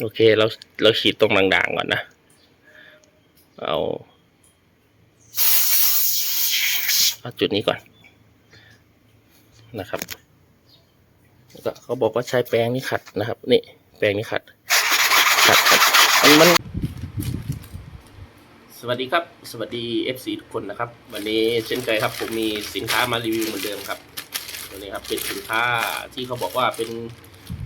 โอเค เราเราฉีดตรงด่างๆก่อนนะ เอาเอาจุดนี้ก่อนนะครับแล้วก็เขาบอกว่าใช้แปรงนี้ขัดนะครับ นี่ แปรงนี้ขัด ขัดขัดมันมัน สวัสดีครับ สวัสดี FC ทุกคนนะครับ วันนี้เช่นเคยครับ ผมมีสินค้ามารีวิวเหมือนเดิมครับตัวนี้ครับเป็นสินค้าที่เขาบอกว่าเป็น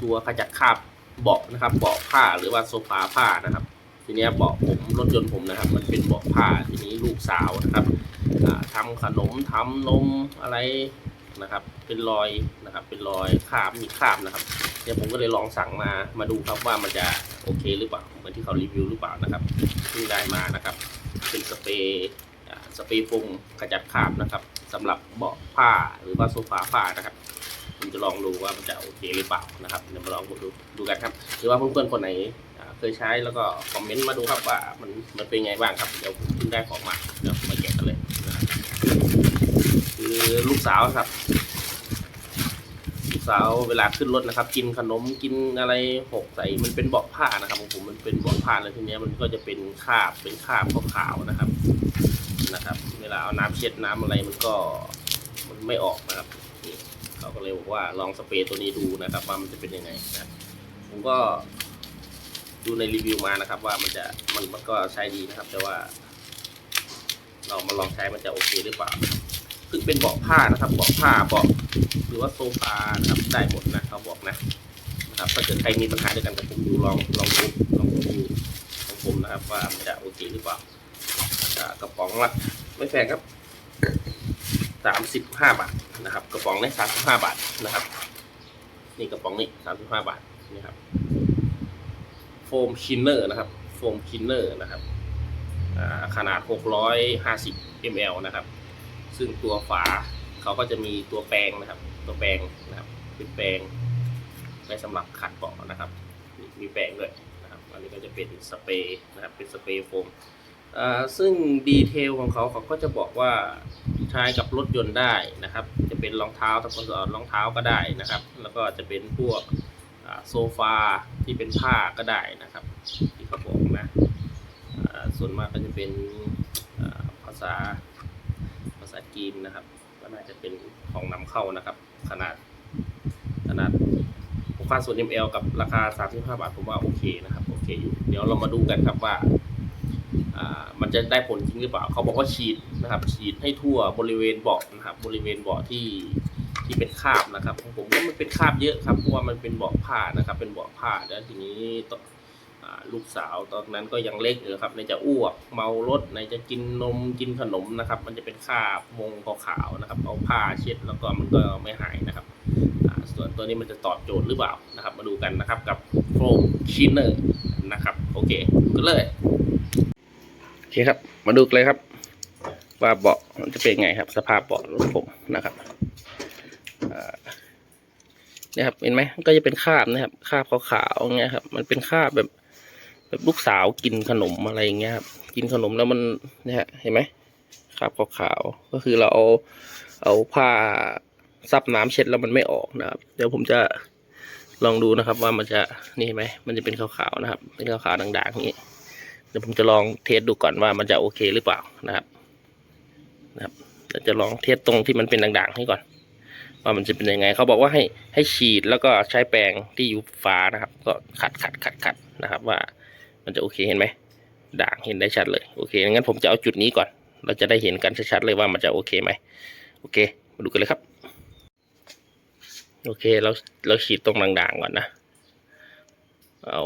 ตัวขจัดคราบ เบาะนะครับเบาะผ้าหรือว่าโซฟาผ้านะครับ ทีนี้เบาะผมรถยนต์ผมนะครับ มันเป็นเบาะผ้าทีนี้ลูกสาวนะครับอ่าทำขนมทำนมอะไรนะครับ เป็นรอยนะครับ เป็นรอยคราบมีคราบนะครับเนี่ยผมก็เลยลองสั่งมามาดูครับว่ามันจะโอเคหรือเปล่าเหมือนที่เขารีวิวหรือเปล่านะครับเพิ่งได้มานะครับ เป็นสเปรย์สเปรย์ฟมขจัดคราบนะครับสำหรับเบาะผ้าหรือว่าโซฟาผ้านะครับ ผมจะลองดูว่ามันจะโอเคหรือเปล่านะครับเดี๋ยวมาลองดูดูกันครับ หรือว่าเพื่อนๆคนไหนเคยใช้แล้วก็คอมเมนต์มาดูครับว่ามันมันเป็นไงบ้างครับเดี๋ยวผมเพิ่งได้ของมาเดี๋ยวมาแกะกันเลยนะครับคือลูกสาวครับลูกสาวเวลาขึ้นรถนะครับ กินขนมกินอะไรหกใส่มันเป็นเบาะผ้านะครับของผมมันเป็นเบาะผ้าแล้วทีนี้มันก็จะเป็นคราบเป็นคราบขาวๆนะครับนะครับ เวลาเอาน้ำเช็ดน้ำอะไรมันก็มันไม่ออกนะครับ เขาก็เลยบอกว่าลองสเปรย์ตัวนี้ดูนะครับ ว่ามันจะเป็นยังไงนะผมก็ดูในรีวิวมานะครับ ว่ามันจะมันมันก็ใช้ดีนะครับ แต่ว่า เรามาลองใช้มันจะโอเคหรือเปล่าซึ่งเป็นเบาะผ้านะครับเบาะผ้าเบาะหรือว่าโซฟานะครับได้หมดนะเขาบอกนะนะครับถ้าเกิดใครมีปัญหาด้วยกันกับผมดูลองลองดูลองดูของผมนะครับ ว่ามันจะโอเคหรือเปล่าอ่ากระป๋องละไม่แพงครับ สามสิบห้าบาทนะครับ กระป๋องนี้สามสิบห้าบาทนะครับ นี่กระป๋องนี้สามสิบห้าบาทนี่ครับโฟมคินเนอร์นะครับโฟมคินเนอร์นะครับขนาดหกร้อยห้าสิบมลนะครับ ซึ่งตัวฝาเขาก็จะมีตัวแปรงนะครับ ตัวแปรงนะครับเป็นแปรงไว้สำหรับขัดเบาะนะครับ มีแปรงด้วยนะครับ อันนี้ก็จะเป็นสเปรย์นะครับ เป็นสเปรย์โฟม ซึ่งดีเทลของเขาเขาก็จะบอกว่าใช้กับรถยนต์ได้นะครับ จะเป็นรองเท้าถ้าคนสอนรองเท้าก็ได้นะครับ แล้วก็จะเป็นพวกโซฟาที่เป็นผ้าก็ได้นะครับ ที่เขาบอกนะส่วนมากก็จะเป็นภาษาภาษาจีนนะครับ ก็น่าจะเป็นของนำเข้านะครับ ขนาดขนาด6 0 ml กับราคา 35 บาท ผมว่าโอเคนะครับ โอเคอยู่ เดี๋ยวเรามาดูกันครับว่า มันจะได้ผลจริงหรือเปล่า เขาบอกว่าฉีดนะครับ ฉีดให้ทั่วบริเวณเบาะนะครับ บริเวณเบาะที่ที่เป็นคราบนะครับของผมว่ามันเป็นคราบเยอะครับ เพราะว่ามันเป็นเบาะผ้านะครับ เป็นเบาะผ้าแล้วทีนี้ต่อลูกสาวตอนนั้นก็ยังเล็กอยู่ครับในจะอ้วกเมารถในจะกินนมกินขนมนะครับ มันจะเป็นคราบมงขาวๆนะครับเอาผ้าเช็ดแล้วก็มันก็ไม่หายนะครับส่วนตัวนี้มันจะตอบโจทย์หรือเปล่านะครับ มาดูกันนะครับกับโฟมชินเนอร์นะครับโอเคกันเลย อเคครับ มาดูกันเลยครับ ว่าเบาะมันจะเป็นไงครับ สภาพเบาะรถผมนะครับเนี่ยครับเห็นไหมก็จะเป็นคราบนะครับคราบขาวๆอย่างเงี้ยครับ มันเป็นคราบแบบ แบบลูกสาวกินขนมอะไรอย่างเงี้ยครับกินขนมแล้วมันเนี่ยเห็นไหมคราบขาวๆก็คือเราเอาเอาผ้าซับน้ำเช็ดแล้วมันไม่ออกนะครับ เดี๋ยวผมจะลองดูนะครับว่ามันจะนี่เห็นไหมมันจะเป็นขาวๆนะครับ เป็นขาวๆด่างๆอย่างนี้ เดี๋ยวผมจะลองเทสดูก่อนว่ามันจะโอเคหรือเปล่านะครับ นะครับเดี๋ยวจะลองเทสตรงที่มันเป็นด่างๆให้ก่อน ว่ามันจะเป็นยังไง เขาบอกว่าให้ให้ฉีดแล้วก็ใช้แปรงที่อยู่ฝานะครับ ก็ขัดขัดขัดขัดนะครับ ว่ามันจะโอเคเห็นไหมด่างเห็นได้ชัดเลยโอเคงั้นผมจะเอาจุดนี้ก่อน เราจะได้เห็นกันชัดๆเลยว่ามันจะโอเคไหมโอเค มาดูกันเลยครับ โอเคเราเราฉีดตรงด่างๆก่อนนะ เอา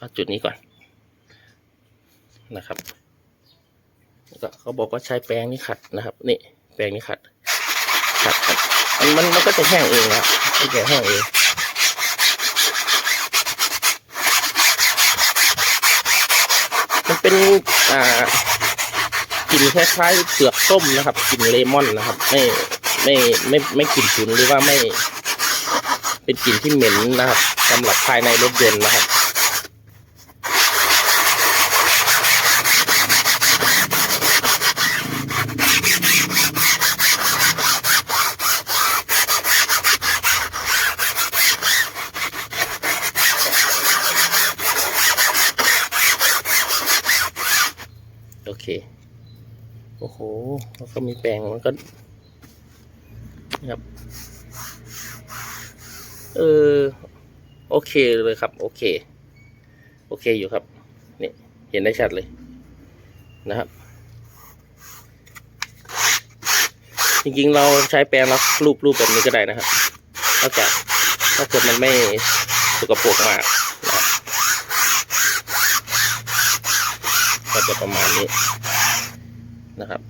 เอาจุดนี้ก่อนนะครับก็เขาบอกว่าใช้แปรงนี่ขัดนะครับ นี่แปรงนี่ขัด ขัดขัดมันมันมันก็จะแห้งเองนะครับมันจะแห้งเองมันเป็นอ่ากลิ่นคล้ายๆเปลือกส้มนะครับกลิ่นเลมอนนะครับ ไม่ไม่ไม่ไม่กลิ่นฉุนหรือว่าไม่ เป็นกลิ่นที่เหม็นนะครับสำหรับภายในรถยนต์นะครับ เค โอ้โหแล้วก็มีแปรงมันก็นะครับเออโอเคเลยครับ โอเค โอเคอยู่ครับนี่เห็นได้ชัดเลยนะครับ จริงๆเราใช้แปรงแล้วรูปรูปแบบนี้ก็ได้นะครับถ้าเกิดถ้าเกิดมันไม่สกปรกมากนะครับ ก็จะประมาณนี้นะครับ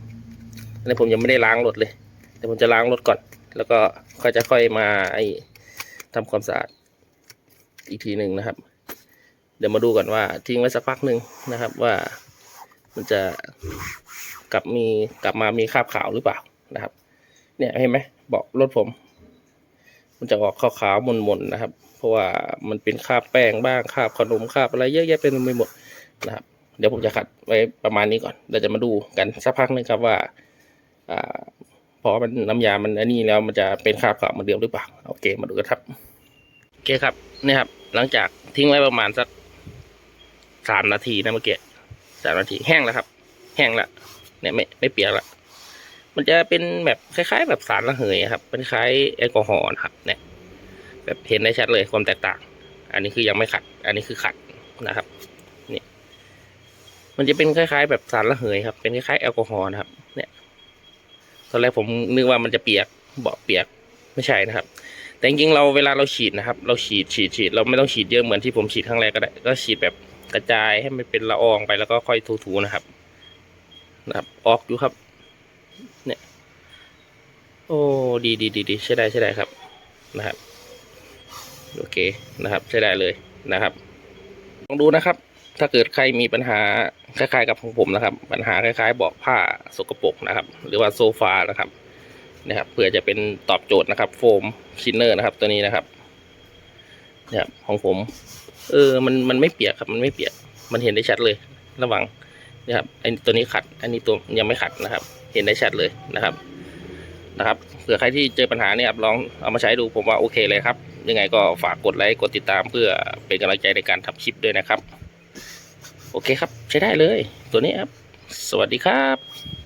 อันนี้ผมยังไม่ได้ล้างรถเลยแต่ผมจะล้างรถก่อน แล้วก็ค่อยจะค่อยมาไอ้ทำความสะอาดอีกทีหนึ่งนะครับ เดี๋ยวมาดูก่อนว่าทิ้งไว้สักพักหนึ่งนะครับว่ามันจะกลับมีกลับมามีคราบขาวหรือเปล่านะครับ เนี่ยเห็นไหมเบอกรถผม มันจะออกขาวๆมนๆนะครับ เพราะว่ามันเป็นคราบแป้งบ้างคราบขนมคราบอะไรเยอะแยะเป็นไปหมดนะครับ เดี๋ยวผมจะขัดไว้ประมาณนี้ก่อนเราจะมาดูกันสักพักหนึงครับว่าอ่าพอมันน้ำยามันอันนี้แล้วมันจะเป็นคราบขาวเหมือนเดิมหรือเปล่าโอเคมาดูกันครับโอเคครับนี่ครับ หลังจากทิ้งไว้ประมาณสักสามนาทีนะเมื่อกี้สามนาทีแห้งแล้วครับ แห้งแล้วเนี่ยไม่ไม่เปียกละมันจะเป็นแบบคล้ายๆ แบบสารระเหยครับเป็นคล้ายแอลกอฮอล์ครับ เนี่ย แบบเห็นได้ชัดเลยความแตกต่าง อันนี้คือยังไม่ขัด อันนี้คือขัดนะครับ มันจะเป็นคล้ายๆ แบบสารระเหยครับ เป็นคล้ายๆแอลกอฮอล์นะครับ เนี่ยตอนแรกผมนึกว่ามันจะเปียกเบาเปียกไม่ใช่นะครับ แต่จริงๆเราเวลาเราฉีดนะครับ เราฉีดฉีดฉีดเราไม่ต้องฉีดเยอะเหมือนที่ผมฉีดครั้งแรกก็ได้ ก็ฉีดแบบกระจายให้มันเป็นละอองไปแล้วก็ค่อยถูๆนะครับ นะครับ ออกอยู่ครับโอ้ดีดีดีดีใช่ได้ใช่ได้ครับนะครับ โอเคนะครับ ใช่ได้เลยนะครับลองดูนะครับ ถ้าเกิดใครมีปัญหาคล้ายๆกับของผมนะครับ ปัญหาคล้ายๆเบาะผ้าสกปรกนะครับ หรือว่าโซฟานะครับนะครับเพื่อจะเป็นตอบโจทย์นะครับ โฟมชินเนอร์นะครับ ตัวนี้นะครับเนี่ยของผม เออมันมันไม่เปียกครับ มันไม่เปียก มันเห็นได้ชัดเลย ระหว่างนะครับไอ้ตัวนี้ขัด อันนี้ตัวยังไม่ขัดนะครับ เห็นได้ชัดเลยนะครับนะครับเผื่อใครที่เจอปัญหาเนี่ยครับลองเอามาใช้ดูผมว่าโอเคเลยครับ ยังไงก็ฝากกดไลค์กดติดตามเพื่อเป็นกำลังใจในการทำคลิปด้วยนะครับ โอเคครับใช้ได้เลย ตัวนี้ครับ สวัสดีครับ